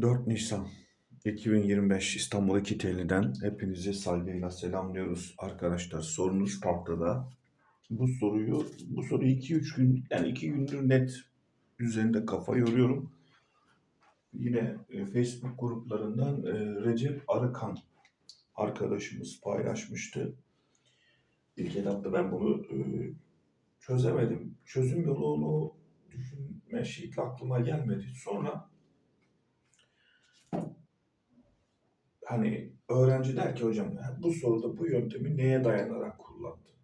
4 Nisan 2025 İstanbul İkiteli'den hepinizi saygıyla selamlıyoruz arkadaşlar. Sorunuz tahtada. Bu soruyu, bu soruyu 2-3 gün, yani 2 gündür net üzerinde kafa yoruyorum. Yine e, Facebook gruplarından e, Recep Arıkan arkadaşımız paylaşmıştı. İlk etapta ben bunu e, çözemedim. Çözüm yolunu düşünme şekli aklıma gelmedi. Sonra hani öğrenci der ki hocam ya bu soruda bu yöntemi neye dayanarak kullandın?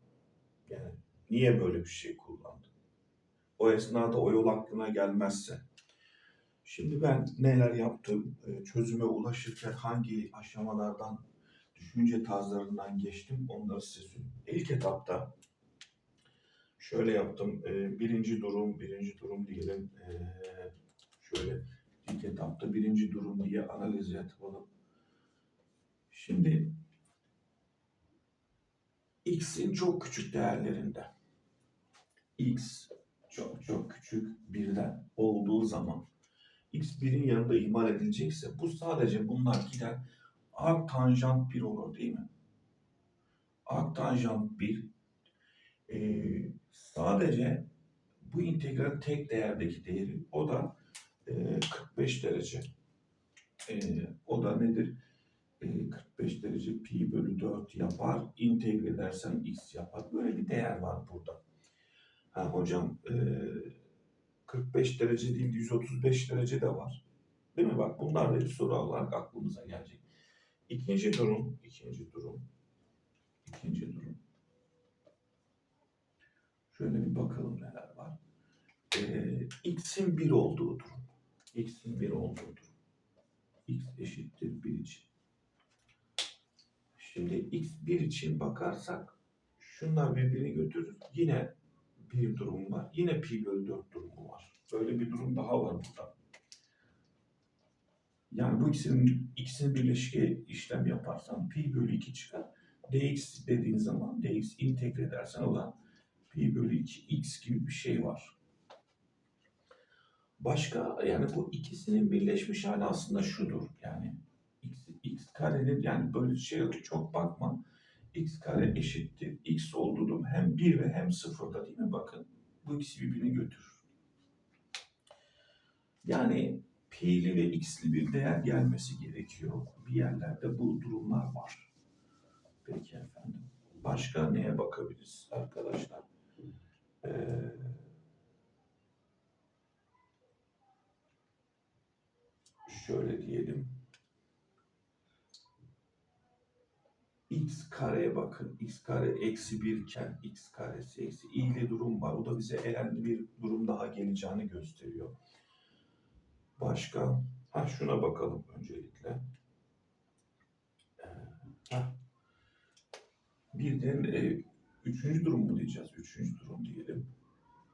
Yani niye böyle bir şey kullandın? O esnada o yol aklına gelmezse. Şimdi ben neler yaptım, e, çözüme ulaşırken hangi aşamalardan, düşünce tarzlarından geçtim onları size söyleyeyim. İlk etapta şöyle yaptım. e, Birinci durum, birinci durum diyelim. e, Şöyle ilk etapta birinci durum diye analiz yapalım. Şimdi x'in çok küçük değerlerinde x çok çok küçük birden olduğu zaman x birin yanında ihmal edilecekse bu sadece bunlar gider arc tanjant 1 olur değil mi? Arc tanjant 1 eee, sadece bu integralin tek değerdeki değeri o da eee, 45 derece. Eee, o da nedir? Eee, 45 derece pi bölü 4 yapar. İntegre edersen x yapar. Böyle bir değer var burada. Ha hocam eee 45 derece değil 135 derece de var. Değil mi? Bak bunlar da bir soru olarak aklımıza gelecek. İkinci durum, ikinci durum, ikinci durum. Şöyle bir bakalım neler var. Ee, x'in 1 olduğu durum. x'in 1 olduğu durum. x eşittir 1 için. Şimdi x 1 için bakarsak şunlar birbirini götürür. Yine bir durum var. Yine pi bölü 4 durumu var. Böyle bir durum daha var burada. Yani bu ikisinin ikisini birleşik işlem yaparsan pi bölü 2 çıkar. dx dediğin zaman dx integre edersen o da pi bölü 2 x gibi bir şey var. Başka yani bu ikisinin birleşmiş hali aslında şudur. Yani x, karenin yani böyle şey çok bakma. x kare eşittir x olduğum hem 1 ve hem 0'da değil mi bakın. Bu ikisi birbirini götürür. Yani pi'li ve x'li bir değer gelmesi gerekiyor. Bir yerlerde bu durumlar var. Peki efendim. Başka neye bakabiliriz arkadaşlar? Ee, şöyle diyelim. X kareye bakın. x kare eksi 1 iken x karesi eksi i'li durum var. O da bize elenli bir durum daha geleceğini gösteriyor. Başka? Ha şuna bakalım öncelikle. Ee, ha. Bir de e, üçüncü durum mu diyeceğiz? Üçüncü durum diyelim.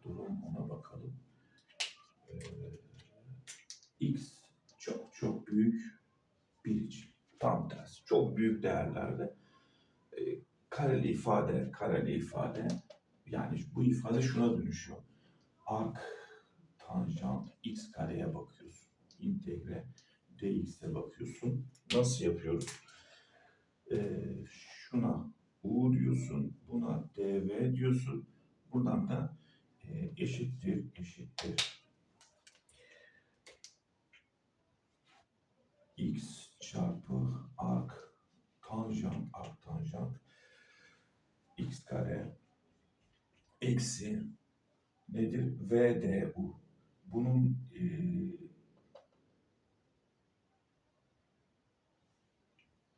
Durum ona bakalım. Ee, x çok çok büyük bir için. Tam tersi. Çok büyük değerlerde e, kareli ifade, kareli ifade yani bu ifade şuna dönüşüyor. Arc tanjant x kareye bakıyorsun. İntegre dx'e bakıyorsun. Nasıl yapıyoruz? Ee, şuna u diyorsun, buna dv diyorsun. Buradan da e, eşittir, eşittir. x çarpı arc tanjant, arc tanjant x kare eksi nedir? VDU. Bunun e,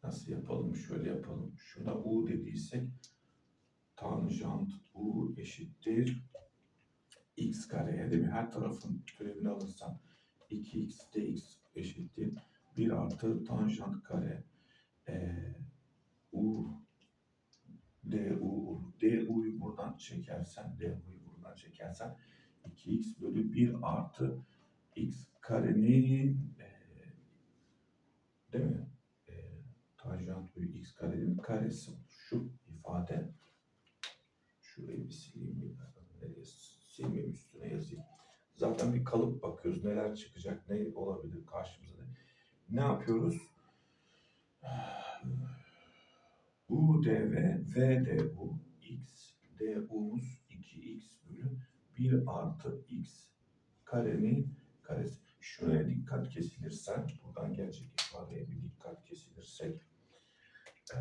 nasıl yapalım? Şöyle yapalım. Şuna U dediysek tanjant U eşittir x kareye değil mi? Her tarafın türevini alırsan 2x dx eşittir 1 artı tanjant kare e, U du du'yu buradan çekersen du'yu buradan çekersen 2x bölü 1 artı x karenin e, değil mi? E, tanjant bölü x karenin karesi şu ifade şurayı bir sileyim nereye silmeyeyim üstüne yazayım. Zaten bir kalıp bakıyoruz neler çıkacak ne olabilir karşımıza. ne yapıyoruz? UDV, VDU, X, DU'muz 2X bölü 1 artı X karenin karesi. Şuraya dikkat kesilirsen, buradan gelecek ifadeye bir dikkat kesilirsek, eee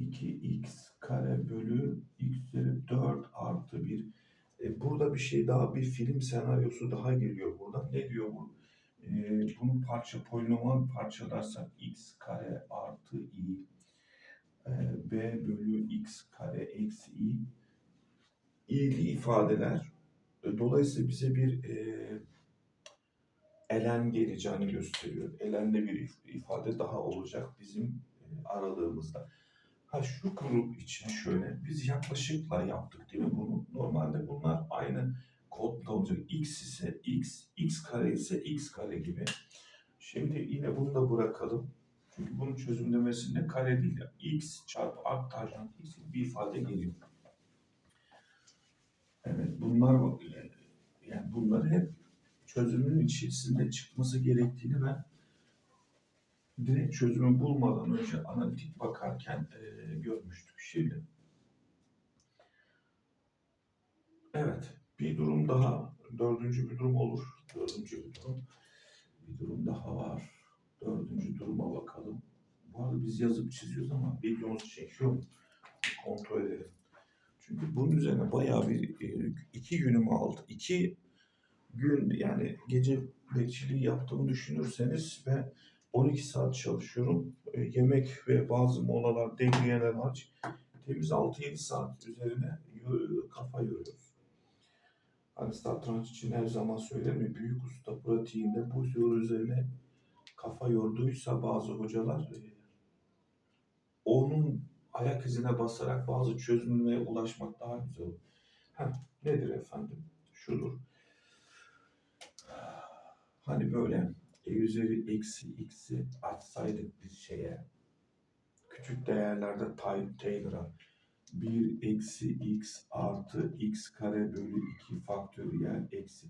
2x kare bölü x üzeri 4 artı 1. E, burada bir şey daha, bir film senaryosu daha geliyor buradan. Ne diyor bu? E, bunu parça polinomal parçalarsak x kare artı i e, b bölü x kare eksi i i'li ifadeler. E, dolayısıyla bize bir e, elen geleceğini gösteriyor. Elende bir if- ifade daha olacak bizim e, aralığımızda. Ha şu grup için şöyle, biz yaklaşıkla yaptık değil mi bunu? Normalde bunlar aynı kodda olacak. X ise X, X kare ise X kare gibi. Şimdi yine bunu da bırakalım. Çünkü bunun çözümlemesinde kare değil. X çarpı arc tanjant X bir ifade geliyor. Evet bunlar yani bunlar hep çözümün içerisinde çıkması gerektiğini ben direkt çözümü bulmadan önce analitik bakarken e, görmüştük. Şimdi evet bir durum daha dördüncü bir durum olur. Dördüncü bir durum. Bir durum daha var. Dördüncü duruma bakalım. Bu arada biz yazıp çiziyoruz ama videomuz çekiyor mu? Kontrol edelim. Çünkü bunun üzerine bayağı bir e, iki günümü aldı. İki gün yani gece bekçiliği yaptığımı düşünürseniz ve 12 saat çalışıyorum. E, yemek ve bazı molalar, devriyeler aç. Temiz 6-7 saat üzerine kafa yoruyoruz. Hani satranç için her zaman söylerim ya, büyük usta pratiğinde bu soru üzerine kafa yorduysa bazı hocalar e, onun ayak izine basarak bazı çözümlere ulaşmak daha güzel olur. Heh, nedir efendim? Şudur. Hani böyle e üzeri eksi x'i açsaydık bir şeye küçük değerlerde Tay- Taylor'a 1 eksi x artı x kare bölü 2 faktöriyel eksi.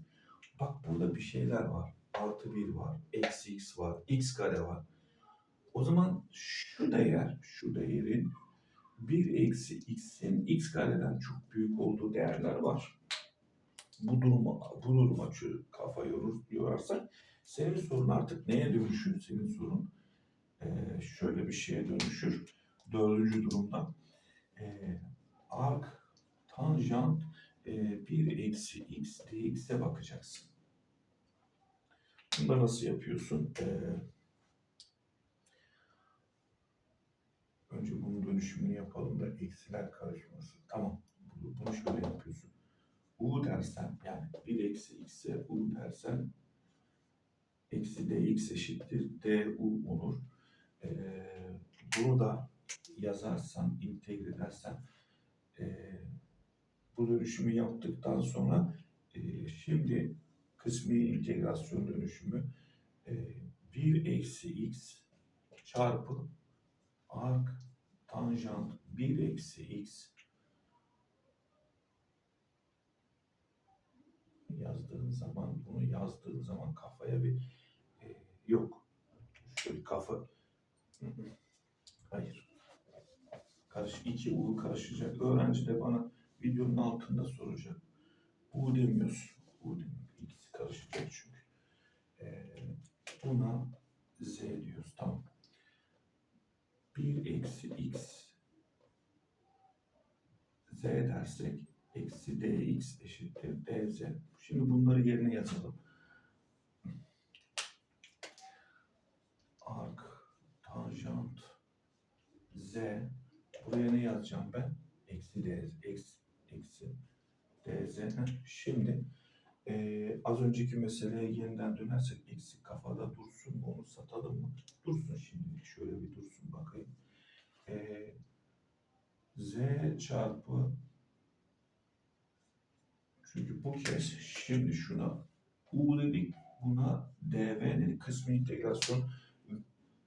Bak burada bir şeyler var. Artı 1 var. Eksi x var. x kare var. O zaman şu değer, şu değerin 1 eksi x'in x kareden çok büyük olduğu değerler var. Bu duruma, bu duruma çö- kafa yorur, yorarsak senin sorun artık neye dönüşür? Senin sorun eee, şöyle bir şeye dönüşür. Dördüncü durumda eee arc tanjant eee 1 eksi x dx'e bakacaksın. Bunu da nasıl yapıyorsun? Eee, önce bunun dönüşümünü yapalım da eksiler karışmasın. Tamam. Bunu bunu şöyle yapıyorsun. U dersen yani 1 eksi x'e U dersen eksi dx eşittir du olur. Ee, bunu da yazarsan, integre edersen ee, bu dönüşümü yaptıktan sonra ee, şimdi kısmi integrasyon dönüşümü ee, 1 eksi x çarpı arc tanjant 1 eksi x yazdığın zaman bunu yazdığın zaman kafaya bir e, yok. Şöyle kafa hayır. Karış iki U karışacak. Öğrenci de bana videonun altında soracak. U demiyorsun. U demiyor. İkisi karışacak çünkü. E, buna Z diyoruz. Tamam. 1 eksi x z dersek eksi dx eşittir dz. Şimdi bunları yerine yazalım. Arc, tanjant, z. Buraya ne yazacağım ben? Eksi dz, eksi, eksi dz. Şimdi eee, az önceki meseleye yeniden dönersek eksik kafada dursun mu onu satalım mı? Dursun şimdilik şöyle bir dursun bakayım. Eee z çarpı çünkü bu kez şimdi şuna u dedik buna dv dedik kısmi integrasyon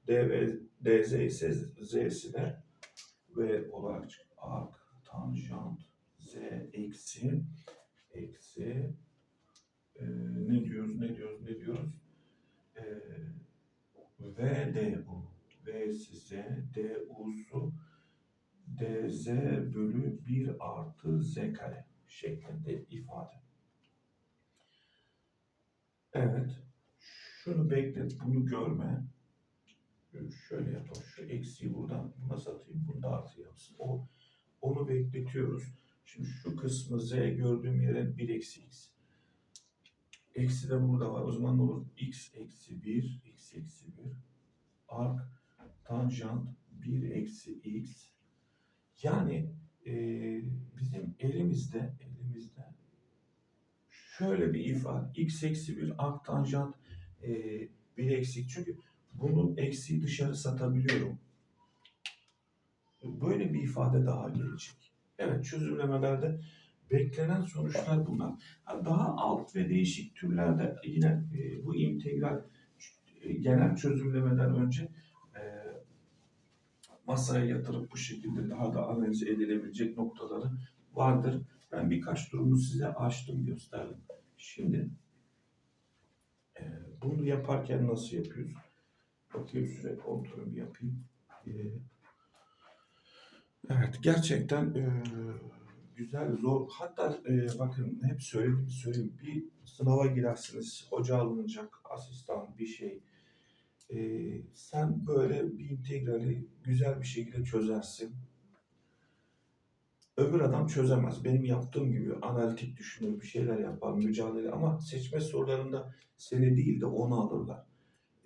dv dz ise z'sine v olarak çık- arc tanjant z eksi eksi e, ne diyoruz ne diyoruz ne diyoruz e, VDU, V'si Z, DU'su DZ bölü 1 artı Z kare şeklinde ifade. Evet. Şunu beklet, bunu görme. Şöyle yapalım. Şu eksiği buradan buna satayım. Bunu da artı yapsın. O, onu bekletiyoruz. Şimdi şu kısmı Z gördüğüm yere 1 eksi X. Eksi de burada var. O zaman ne olur? X eksi 1, X eksi 1. Ark, tanjant 1 eksi X. Yani eee, bizim elimizde, elimizde şöyle bir ifade. X eksi 1 ark tanjant eee 1 eksik. Çünkü bunu eksiği dışarı satabiliyorum. Böyle bir ifade daha gelecek. Evet çözümlemelerde beklenen sonuçlar bunlar. Ha, Daha alt ve değişik türlerde yine e, bu integral e, genel çözümlemeden önce e, masaya yatırıp bu şekilde daha da analiz edilebilecek noktaları vardır. Ben birkaç durumu size açtım gösterdim. Şimdi bunu yaparken nasıl yapıyoruz? Bakayım süre kontrolü yapayım. E, Evet gerçekten e, güzel zor. Hatta e, bakın hep söyledim söyleyeyim. Bir sınava girersiniz hoca alınacak asistan bir şey. E, sen böyle bir integrali güzel bir şekilde çözersin. Öbür adam çözemez. Benim yaptığım gibi analitik düşünür bir şeyler yapar mücadele. Ama seçme sorularında seni değil de onu alırlar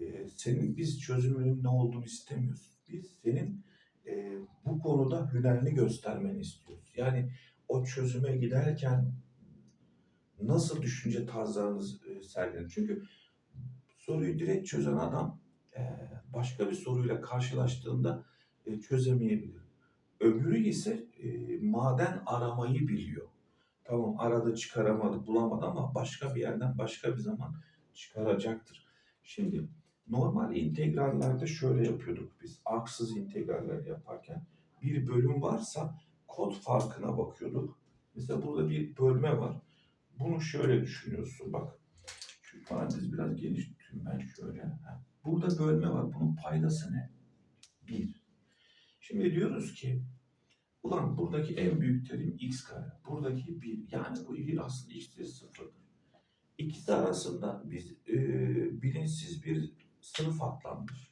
E, senin biz çözümünün ne olduğunu istemiyoruz biz senin e, bu konuda hünerini göstermeni istiyoruz. Yani o çözüme giderken nasıl düşünce tarzlarınız e, sergilenir? Çünkü soruyu direkt çözen adam e, başka bir soruyla karşılaştığında e, çözemeyebilir. Öbürü ise e, maden aramayı biliyor. Tamam aradı çıkaramadı bulamadı ama başka bir yerden başka bir zaman çıkaracaktır. Şimdi Normal integrallerde şöyle yapıyorduk biz. Arksız integraller yaparken bir bölüm varsa kod farkına bakıyorduk. Mesela burada bir bölme var. Bunu şöyle düşünüyorsun bak. Şu parantez biraz geniş tutayım ben şöyle. Burada bölme var. Bunun paydası ne? Bir. Şimdi diyoruz ki ulan buradaki en büyük terim x kare. Buradaki bir. Yani bu bir aslında x'tir sıfırdır. İkisi arasında biz e, bilinçsiz bir sınıf atlanmış.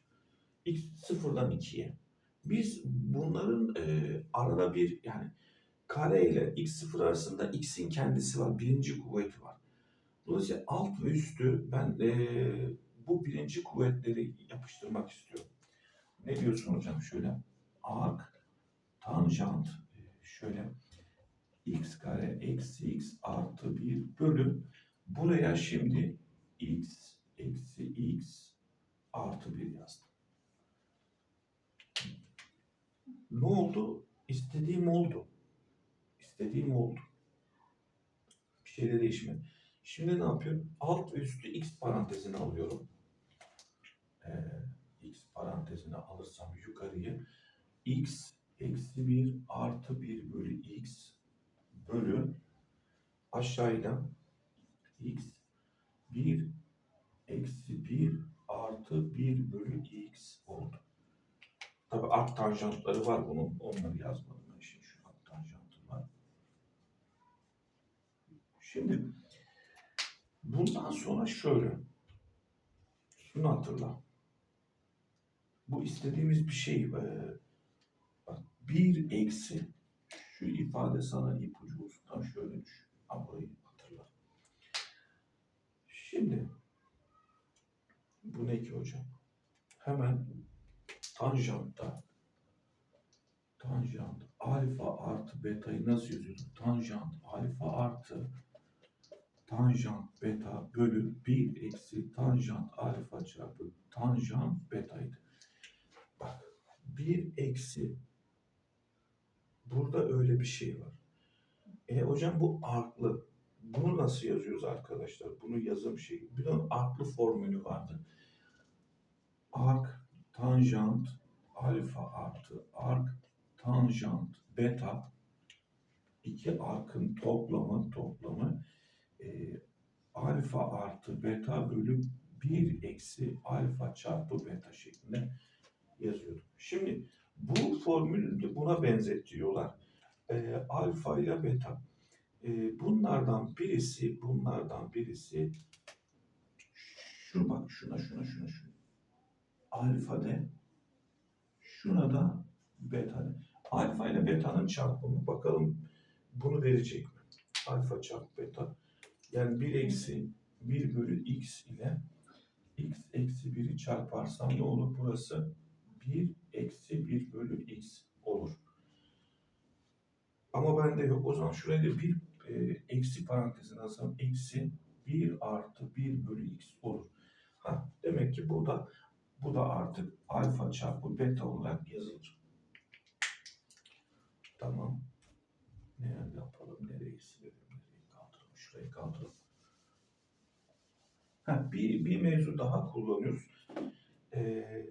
X sıfırdan ikiye. Biz bunların e, arada bir yani kare ile x sıfır arasında x'in kendisi var. Birinci kuvveti var. Dolayısıyla alt ve üstü ben e, bu birinci kuvvetleri yapıştırmak istiyorum. Ne diyorsun hocam? Şöyle arc, tanjant, e, şöyle x kare eksi x artı 1 bölüm. Buraya şimdi x eksi x artı 1 yazdım. Ne oldu? İstediğim oldu. İstediğim oldu. Bir şey de değişmedi. Şimdi ne yapıyorum? Alt üstü x parantezine alıyorum. Ee, x parantezine alırsam yukarıyı x eksi 1 artı 1 bölü x bölü aşağıdan x 1 eksi 1 artı 1 bölü x oldu. Tabi art tanjantları var bunun. Onları yazmadım ben şimdi. Şu art tanjantı var. Şimdi bundan sonra şöyle. Şunu hatırla. Bu istediğimiz bir şey. Ee, bak, bir eksi şu ifade sana ipucu. Tam şöyle düşün. Ha, burayı hatırla. Şimdi bu ne ki hocam? Hemen tanjantta tanjant alfa artı beta'yı nasıl yazıyorduk? Tanjant alfa artı tanjant beta bölü 1 eksi tanjant alfa çarpı tanjant beta'ydı. Bak 1 eksi burada öyle bir şey var. E hocam bu artlı. Bunu nasıl yazıyoruz arkadaşlar? Bunu yazım şey. Bunun artlı formülü vardı arc tanjant alfa artı arc tanjant beta iki arkın toplamı toplamı e, alfa artı beta bölü 1 eksi alfa çarpı beta şeklinde yazıyorduk. Şimdi bu formülü buna benzetiyorlar. Ee, alfa ile beta. Ee, bunlardan birisi, bunlardan birisi şu bak şuna şuna şuna şuna. Alfa de şuna da beta de. Alfa ile beta'nın çarpımı bakalım bunu verecek mi? Alfa çarpı beta. Yani 1 eksi 1 bölü x ile x eksi 1'i çarparsam ne olur? Burası 1 eksi 1 bölü x olur. Ama bende yok. O zaman şuraya da bir e, eksi parantezine alsam eksi 1 artı 1 bölü x olur. Ha, demek ki bu da bu da artık alfa çarpı beta olarak yazılır. Tamam. Ne yapalım? Nereyi silelim? Nereyi kaldıralım? Şurayı kaldıralım. Ha, bir, bir mevzu daha kullanıyoruz. Ee,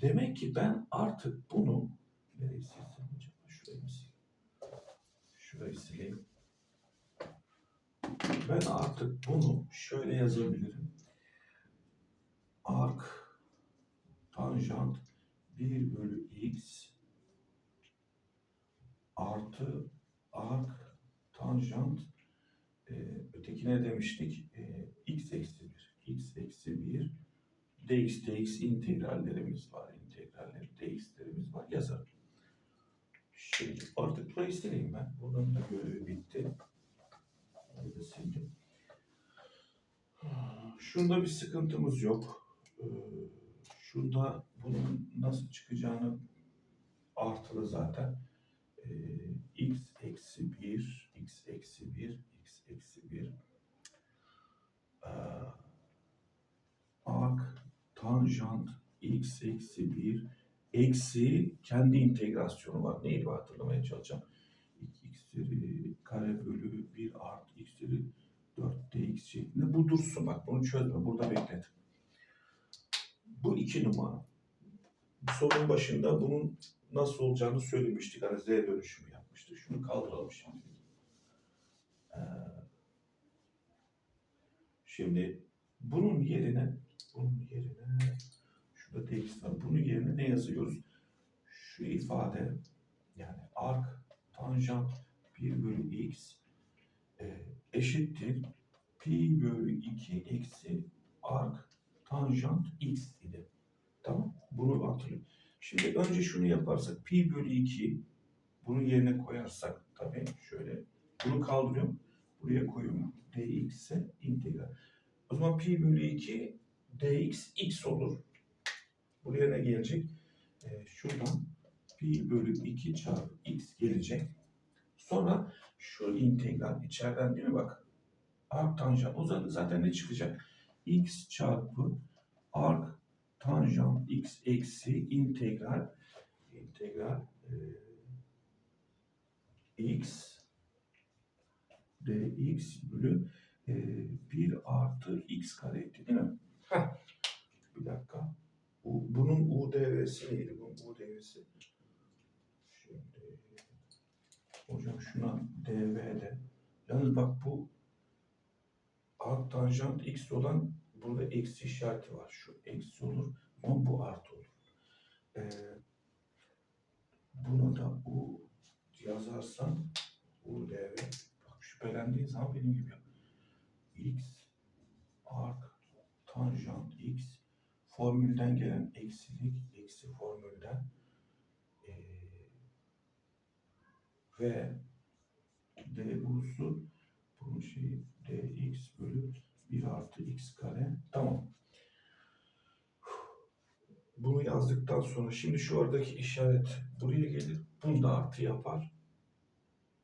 demek ki ben artık bunu nereyi silsem acaba? Şurayı mı sileyim? Şurayı sileyim. Ben artık bunu şöyle yazabilirim. Arc tanjant 1 bölü x artı arc tanjant e, ötekine demiştik e, x eksi 1 x eksi 1 dx dx integrallerimiz var integraller dx'lerimiz var yazarım. Şimdi artık burayı sileyim ben. Buradan da görevi bitti. Burayı da sildim. Şunda bir sıkıntımız yok. Şunda bunun nasıl çıkacağını artılı zaten. Ee, x eksi 1, x eksi 1, x eksi 1. Ee, arc tanjant x eksi 1 eksi kendi integrasyonu var. Neydi hatırlamaya çalışacağım. 2x kare bölü 1 artı x 4 dx şeklinde. Bu dursun bak bunu çözme. Burada beklet. Bu iki numara. Bu sorunun başında bunun nasıl olacağını söylemiştik. Hani Z dönüşümü yapmıştık. Şunu kaldıralım şimdi. Ee, şimdi bunun yerine bunun yerine şurada dx var. Bunun yerine ne yazıyoruz? Şu ifade yani arc tanjant 1 bölü x e, eşittir pi bölü 2 eksi arc tanjant x idi. Tamam. Bunu hatırlayın. Şimdi önce şunu yaparsak pi bölü 2 bunu yerine koyarsak tabii şöyle bunu kaldırıyorum. Buraya koyuyorum. dx ise integral. O zaman pi bölü 2 dx x olur. Buraya ne gelecek? Ee, şuradan pi bölü 2 çarpı x gelecek. Sonra şu integral içeriden değil mi bak? Arc tanjant. Zaman zaten ne çıkacak? X çarpı arc tanjant x eksi integral integral e, x dx bölü e, 1 artı x kare etti değil mi? Heh. Bir dakika. Bu, bunun UDV'si neydi? Bunun UDV'si. Şimdi hocam şuna dv'de. Yalnız bak bu arc tanjant x olan burada eksi işareti var. Şu eksi olur ama bu artı olur. Ee, buna da u yazarsan u dv bak şüphelendiğin zaman benim gibi x arc tanjant x formülden gelen eksilik eksi formülden ee, ve du'su bunun şeyi dx bölü 1 artı x kare. Tamam. Bunu yazdıktan sonra şimdi şu aradaki işaret buraya gelir. Bunu da artı yapar.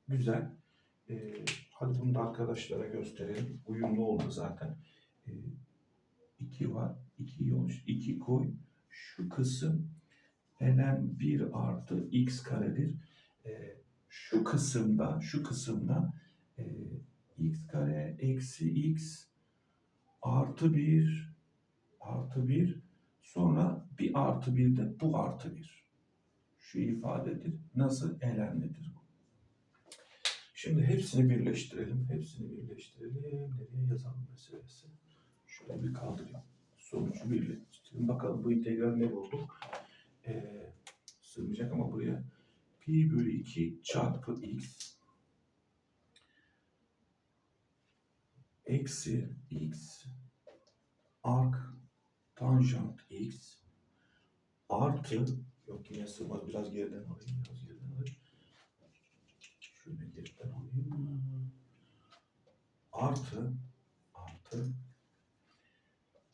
Güzel. Ee, hadi bunu da arkadaşlara gösterelim. Uyumlu oldu zaten. Ee, 2 var. 2 olmuş. 2 koy. Şu kısım ln 1 artı x karedir. Ee, şu kısımda şu kısımda e, x kare eksi x artı 1 artı 1 sonra bir artı 1 de bu artı 1. Şu ifadedir. Nasıl? Elenlidir bu. Şimdi hepsini birleştirelim. Hepsini birleştirelim. Nereye yazalım meselesi? Şöyle bir kaldırayım. sonucu birleştirelim. Bakalım bu integral ne bulduk? Ee, sığmayacak ama buraya pi bölü 2 çarpı x eksi x arc tanjant x artı yok yine sığmaz biraz geriden alayım biraz geriden alayım. Şöyle geriden alayım. Artı artı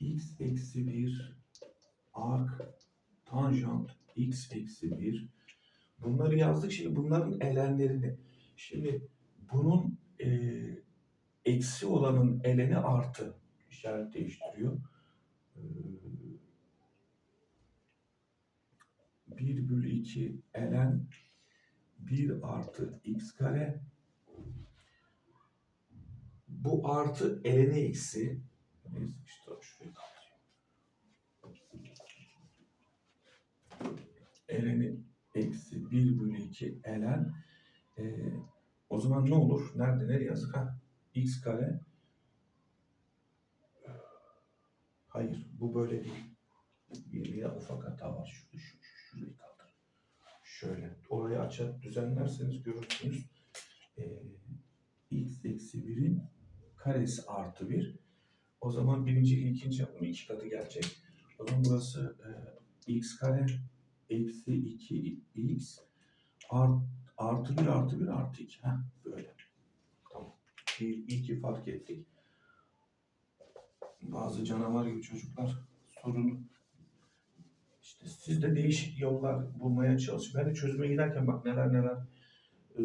x eksi 1 arc tanjant x eksi 1 bunları yazdık. Şimdi bunların elenlerini. Şimdi bunun eee eksi olanın eleni artı işaret değiştiriyor. Ee, 1 bölü 2 elen 1 artı x kare bu artı eleni eksi neyse işte kaldırayım. eleni eksi 1 bölü 2 elen ee, o zaman ne olur? Nerede? Nereye yazık? Ha? X kare. Hayır bu böyle değil. Bir yine ufak hata var şurada şu, şu, şurayı kaldır. Şöyle orayı açar düzenlerseniz görürsünüz. Ee, x eksi 1'in karesi artı 1 o zaman birinci ikinci yapımı iki katı gelecek. O zaman burası e, x kare eksi 2 x art, artı 1 artı 1 artı 2 Heh, böyle iyi, iyi ki fark ettik. Bazı canavar gibi çocuklar sorunu işte siz de değişik yollar bulmaya çalışın. Ben de çözüme giderken bak neler neler.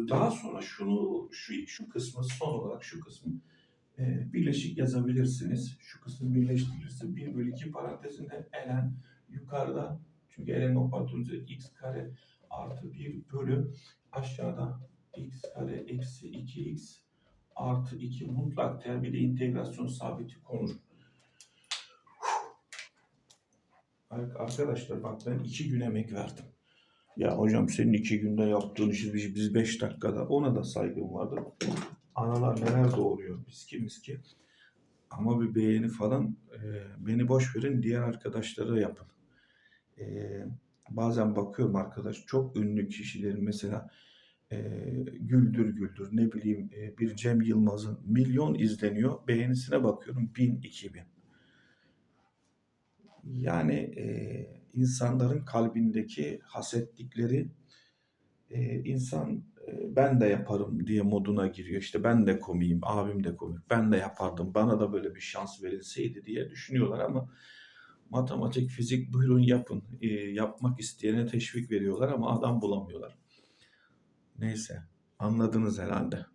Daha sonra şunu şu şu kısmı son olarak şu kısmı e, birleşik yazabilirsiniz. Şu kısım birleştirilirse 1 bölü 2 parantezinde elen yukarıda çünkü elen operatörü x kare artı 1 bölü aşağıda x kare eksi 2x artı 2 mutlak de integrasyon sabiti konur. Arkadaşlar bak ben iki gün emek verdim. Ya hocam senin iki günde yaptığın işi biz biz beş dakikada ona da saygım vardır. Analar neler doğuruyor biz kimiz ki. Ama bir beğeni falan e, beni boş verin diğer arkadaşlara yapın. E, bazen bakıyorum arkadaş çok ünlü kişilerin mesela e, Güldür Güldür ne bileyim e, bir Cem Yılmaz'ın milyon izleniyor. Beğenisine bakıyorum bin iki bin. Yani e, insanların kalbindeki hasetlikleri e, insan e, ben de yaparım diye moduna giriyor. İşte ben de komiyim, abim de komik, ben de yapardım, bana da böyle bir şans verilseydi diye düşünüyorlar ama matematik, fizik buyurun yapın. E, yapmak isteyene teşvik veriyorlar ama adam bulamıyorlar. Neyse anladınız herhalde.